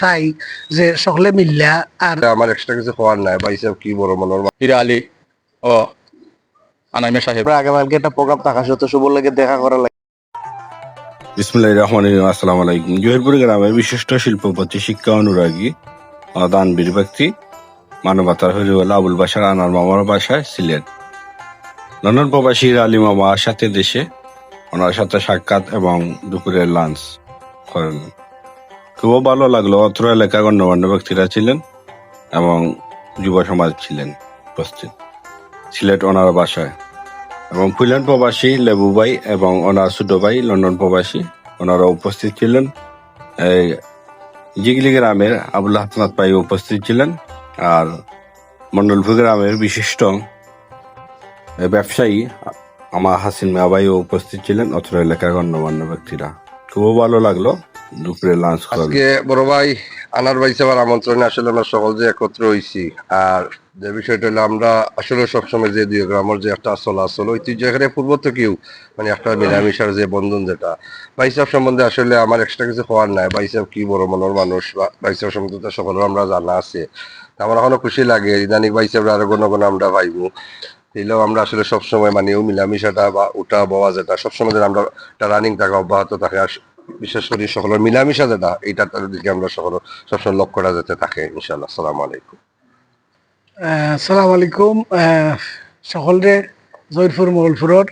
চাই যে সকলে মিল্লা আর আমার এক্সট্রা কিছু হওয়ার নাই বা হিসাব কি বড় মনোর হিরা আলী ও আনাইমে সাহেব। আগামীকালকে একটা প্রোগ্রাম থাকা সত্ত্বেও শুভ লাগে দেখা করা লাগে। বিসমুল্লাহ রহমান আসসালাম আলাইকুম। জহিরপুর গ্রামের বিশিষ্ট শিল্পপতি শিক্ষা অনুরাগী দানবীর ব্যক্তি মানবতার হরিওয়ালা আবুল বাসার আনার মামার বাসায় ছিলেন। লন্ডন প্রবাসী আলী মামা সাথে দেশে ওনার সাথে সাক্ষাৎ এবং দুপুরের লাঞ্চ করেন। খুব ভালো লাগল। অত্র এলাকার গণ্যমান্য ব্যক্তিরা ছিলেন এবং যুব সমাজ ছিলেন উপস্থিত। সিলেট ওনার বাসায়। এবং ফুলেন প্রবাসী লেবু ভাই এবং ওনার ছোট ভাই লন্ডন প্রবাসী ওনারা উপস্থিত ছিলেন। এই জিগলি গ্রামের আবুল হাসনাত ভাই উপস্থিত ছিলেন। আর মন্ডলপুর গ্রামের বিশিষ্ট ব্যবসায়ী আমার হাসিন মিয়া ভাইও উপস্থিত ছিলেন। অত্র এলাকার গণ্যমান্য ব্যক্তিরা। খুব ভালো লাগল। দুপুরে লাঞ্চ আজকে বড় ভাই, আনার ভাই আমন্ত্রণে, আসলে আমরা সকল যে একত্র আর যে বিষয়টা হলো আমরা আসলে সবসময় যে যে একটা আসল আসল ঐতিহ্য, এখানে পূর্ব মানে একটা মিলামিশার যে বন্ধন যেটা। ভাই সাহেব সম্বন্ধে আসলে আমার এক্সট্রা কিছু হওয়ার নাই। ভাই সাহেব কি বড় মনের মানুষ ভাই সাহেব সম্বন্ধে সকলের আমরা জানা আছে। আমার এখনও খুশি লাগে ইদানিক ভাই আরও কোনো কোনো আমরা পাইবো এলেও আমরা আসলে সবসময় মানে ও মিলামিশাটা বা ওটা বওয়া যেটা, সবসময় আমরা রানিং থাকে, অব্যাহত থাকে বিশেষ করে সকলের মিলামিশা যেটা এইটার দিকে আমরা সকল সবসময় লক্ষ্যটা যাতে থাকে ইনশাল্লাহ সালাম আলাইকুম। সালাম আলাইকুম। সকলরে জয়পুর মহলপুরর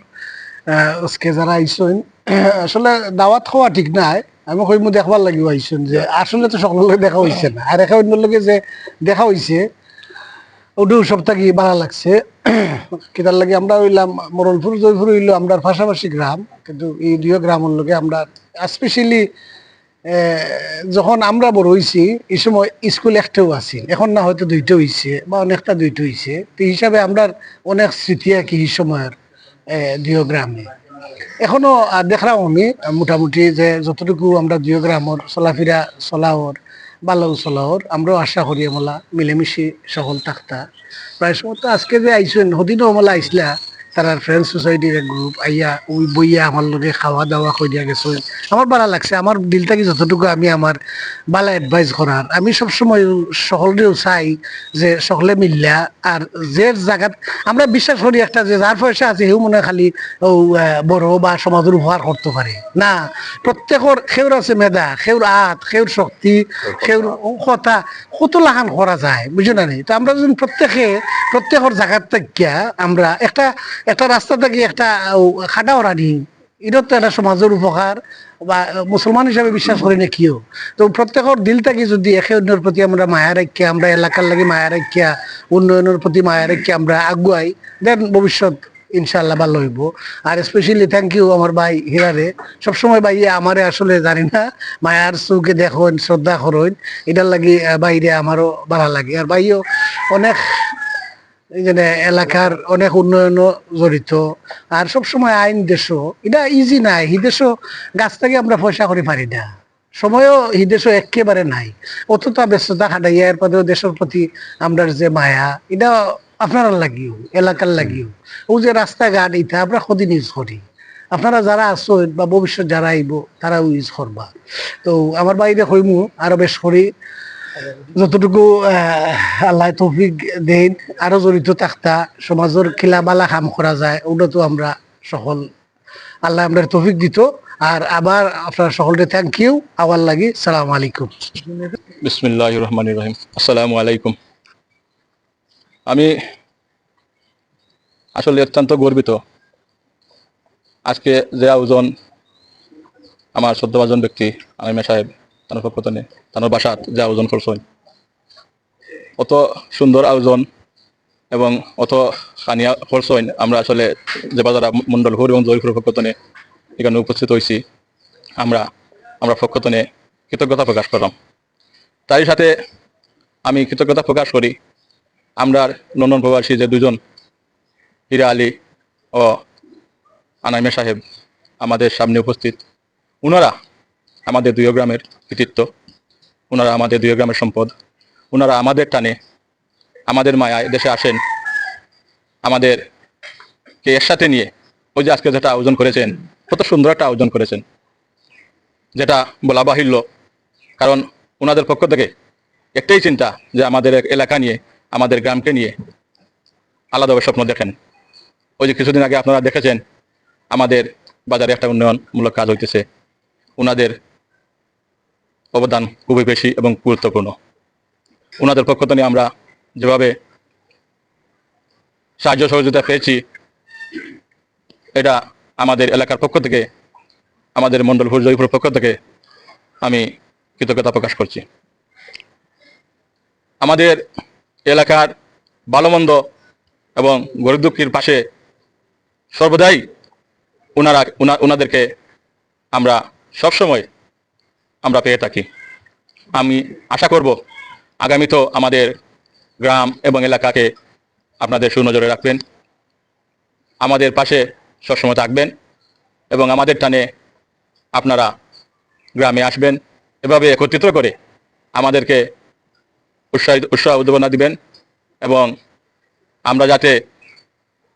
আজকে যারা আইসন, আসলে দাওয়াত খাওয়া ঠিক নাই। আমি কইমু দেখবার লাগিব আইসন যে, আসলে তো সকলের দেখা হইছে না। আর একা অন্য লগে যে দেখা হইছে ওটা সপ্তাহ ভালো লাগছে? কিতার লাগে আমরা হইলাম, মরলপুর, জয়পুর হইল আমরা পাশাপাশি গ্রাম, কিন্তু এই দুই গ্রামের লগে আমরা স্পেশালি যখন আমরা বড় হইছি, এই সময় স্কুল একটাও আছিল এখন না হয়তো দুইটা হইছে, বা অনেকটা দুইটা হইছে। তো হিসাবে আমরা অনেক স্মৃতি কি এই সময়ের দুই গ্রামে। এখনও দেখলাম আমি মোটামুটি যে যতটুকু আমরা দুই গ্রামর চলাফেরা চলাওর বালাও চলাওর আমরাও আশা করি আমলা মিলেমিশে সকল থাকতা। প্রায় সময় তো আজকে যে আইসেন সদিনও আমলা আইসলা। তারার ফ্রেন্ড সোসাইটির এক গ্রুপ আইয়া ওই বইয়া আমার লগে খাওয়া দাওয়া কই দিয়া গেছে আমার ভালো লাগছে আমার দিল থেকে যতটুকু আমি আমার বালা অ্যাডভাইস করার আমি সবসময় সকলেও চাই যে সকলে মিল্লা আর যে জায়গাত আমরা বিশ্বাস করি একটা যে যার পয়সা আছে, সেও মনে খালি ও বড় বা সমাজের উপহার করতে পারে। না প্রত্যেকের সেউর আছে মেধা সেউর আত সেউর শক্তি সেউর কথা, কত লাহান করা যায় বুঝো নি? তো আমরা যদি প্রত্যেকে প্রত্যেকের জায়গার থেকে আমরা একটা একটা রাস্তা থেকে একটা খাটা ওরা নিই। এটা তো একটা সমাজের উপকার, বা মুসলমান হিসাবে বিশ্বাস করি না কিও তো প্রত্যেকের দিল থেকে যদি একে অন্যের প্রতি আমরা মায়া রাখিয়া আমরা এলাকার লাগে মায়া রাখিয়া উন্নয়নের প্রতি মায়া রাখিয়া আমরা আগুয়াই দেন ভবিষ্যৎ ইনশাল্লাহ ভালো হইব। আর স্পেশালি থ্যাংক ইউ আমার ভাই হিরারে। সবসময় ভাইয়ে আমারে আসলে জানি না, মায়ার চৌকে দেখুন, শ্রদ্ধা করুন, এটার লাগে বাইরে আমারও ভালো লাগে। আর ভাইও অনেক যে এলাকার অনেক উন্নয়ন জড়িত। আর সবসময় আইন দেশও। এটা ইজি নাই। হিদেশও গাছ থেকে আমরা পয়সা করে পারি না। সময়ও হিদেশও একেবারে নাই। অতটা ব্যস্ততা খাটাইয়া এর পরেও দেশের প্রতি আমরা যে মায়া, এটা আপনারা লাগিও, এলাকার লাগিও। ও যে রাস্তাঘাট, এটা আমরা সদিন ইউজ করি। আপনারা যারা আছো বা ভবিষ্যৎ যারা আইব, তারাও ইউজ করবা। তো আমার বাইরে কইমু আরও বেশ করি। যতটুকু আল্লাহ তৌফিক দেন, আরও জড়িত থাকতা সমাজের খিলা বালা কাম করা যায় ওটা তো আমরা সকল আল্লাহ আমরা তৌফিক দিত, আর আবার আপনারা সকলকে থ্যাংক ইউ আবার লাগি, সালাম আলাইকুম। বিসমিল্লাহ রহমান রহিম, আসসালামু আলাইকুম। আমি আসলে অত্যন্ত গর্বিত। আজকে যে আয়োজন আমার শ্রদ্ধাভাজন ব্যক্তি আলিমা সাহেব তানোর পক্ষ থেকে তানোর বাসাত যে আয়োজন করছেন অত সুন্দর আয়োজন এবং অত খানিয়া করছেন আমরা আসলে যে বাজার মন্ডল হর এবং জয়পুর পক্ষ থেকে এখানে উপস্থিত হয়েছি। আমরা আমরা পক্ষ থেকে কৃতজ্ঞতা প্রকাশ করলাম। তারই সাথে আমি কৃতজ্ঞতা প্রকাশ করি আমরা নন্দন প্রবাসী যে দুজন, হীরা আলী ও আনাইমে সাহেব আমাদের সামনে উপস্থিত। ওনারা আমাদের দুই গ্রামের কৃতিত্ব। ওনারা আমাদের দুই গ্রামের সম্পদ। ওনারা আমাদের টানে, আমাদের মায়ায় দেশে আসেন। আমাদের কে এর সাথে নিয়ে ওই যে আজকে যেটা আয়োজন করেছেন, কত সুন্দর একটা আয়োজন করেছেন। যেটা বলা বাহিল্য, কারণ ওনাদের পক্ষ থেকে একটাই চিন্তা যে আমাদের এলাকা নিয়ে, আমাদের গ্রামকে নিয়ে আলাদাভাবে স্বপ্ন দেখেন। ওই যে কিছুদিন আগে আপনারা দেখেছেন, আমাদের বাজারে একটা উন্নয়নমূলক কাজ হইতেছে। ওনাদের অবদান খুবই বেশি এবং গুরুত্বপূর্ণ। ওনাদের পক্ষ থেকে আমরা যেভাবে সাহায্য সহযোগিতা পেয়েছি, এটা আমাদের এলাকার পক্ষ থেকে, আমাদের মণ্ডলপুর জয়পুর পক্ষ থেকে আমি কৃতজ্ঞতা প্রকাশ করছি। আমাদের এলাকার ভালো মন্দ এবং গরিব দুঃখীর পাশে সর্বদাই ওনারা ওনাদেরকে আমরা সবসময় আমরা পেয়ে থাকি। আমি আশা করব আগামীতেও আমাদের গ্রাম এবং এলাকাকে আপনাদের সুনজরে রাখবেন। আমাদের পাশে সবসময় থাকবেন এবং আমাদের টানে আপনারা গ্রামে আসবেন। এভাবে একত্রিত করে আমাদেরকে উৎসাহিত, উৎসাহ উদ্দীপনা দিবেন এবং আমরা যাতে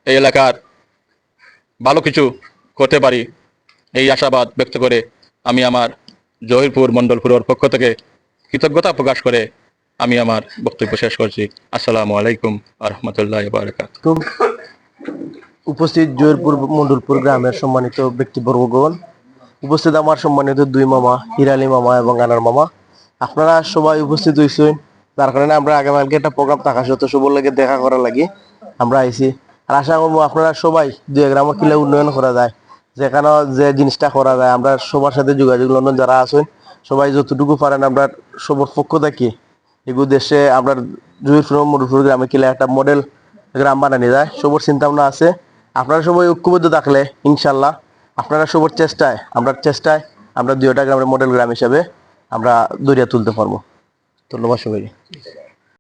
এই এলাকার ভালো কিছু করতে পারি, এই আশাবাদ ব্যক্ত করে আমি আমার জহিরপুর মণ্ডলপুরের পক্ষ থেকে কৃতজ্ঞতা প্রকাশ করে আমি আমার বক্তব্য শেষ করছি। আসসালামু আলাইকুম আ রহমতুল্লাহ উপস্থিত জয়পুর মন্ডলপুর গ্রামের সম্মানিত ব্যক্তিবর্গগণ, উপস্থিত আমার সম্মানিত দুই মামা, হিরালি মামা এবং আনার মামা। আপনারা সবাই উপস্থিত হয়েছেন তার কারণে আমরা আগামীকালকে একটা প্রোগ্রাম থাকা সত্ত্বেও সবার লাগে দেখা করার লাগে। আমরা আইছি। আর আশা করব আপনারা সবাই দুই গ্রামে কিলে উন্নয়ন করা যায়। যেখানে যে জিনিসটা করা যায়, আমরা সবার সাথে যোগাযোগ লন্ডন যারা আছেন, সবাই যতটুকু পারেন আমরা সবার পক্ষ থাকি এগুলো দেশে আমরা জয়পুর মধুপুর গ্রামে কিলে একটা মডেল গ্রাম বানানো যায়। সবার চিন্তা ভাবনা আছে। আপনারা সবাই ঐক্যবদ্ধ থাকলে, ইনশাল্লাহ, আপনারা সবার চেষ্টায়, আমরা চেষ্টায় আমরা দুইটা গ্রামের মডেল গ্রাম হিসাবে আমরা দরিয়া তুলতে পারব। ধন্যবাদ সবাই